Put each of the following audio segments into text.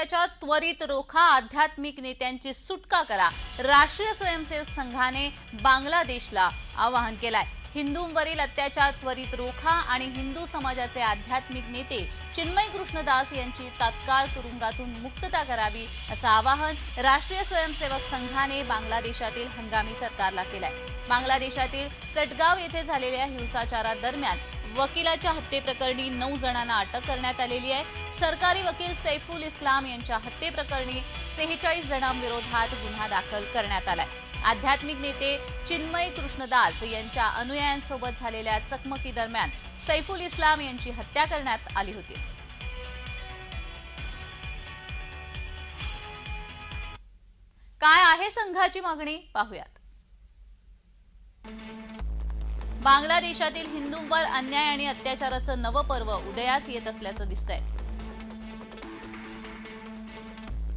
अत्याचार त्वरित रोखा आध्यात्मिक नेत्यांची सुटका करा. राष्ट्रीय स्वयंसेवक संघाने बांगलादेशला आवाहन केलंय. हिंदूंवरील अत्याचार त्वरित रोखा आणि हिंदू समाजाचे आध्यात्मिक नेते चिन्मय कृष्णदास यांची तात्काळ तुरुंगातून मुक्तता करावी असं आवाहन राष्ट्रीय स्वयंसेवक संघाने बांगलादेशातील हंगामी सरकारला केलंय. बांगलादेशातील चटगाव येथे झालेल्या हिंसाचारादरम्यान वकिलाच्या हत्येप्रकरणी नऊ जणांना अटक करण्यात आलेली आहे. सरकारी वकील सैफुल इस्लाम यांच्या हत्येप्रकरणी सेहेचाळीस जणांविरोधात गुन्हा दाखल करण्यात आलाय. आध्यात्मिक नेते चिन्मय कृष्णदास यांच्या अनुयायांसोबत झालेल्या चकमकी दरम्यान सैफुल इस्लाम यांची हत्या करण्यात आली होती. काय आहे संघाची मागणी? पाहूयात. बांगलादेशातील हिंदूंवर अन्याय आणि अत्याचाराचं नवं पर्व उदयास येत असल्याचं दिसतंय.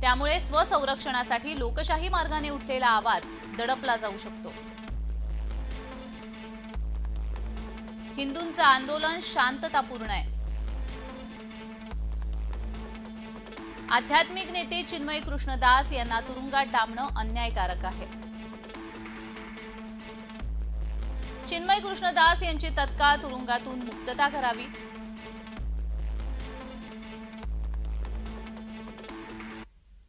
त्यामुळे स्वसंरक्षणासाठी लोकशाही मार्गाने उठलेला आवाज दडपला जाऊ शकतो. हिंदूंचं आंदोलन शांततापूर्ण आहे. आध्यात्मिक नेते चिन्मय कृष्णदास यांना तुरुंगात डांबणं अन्यायकारक आहे. चिन्मय कृष्णदास यांची तत्काळ तुरुंगातून मुक्तता करावी.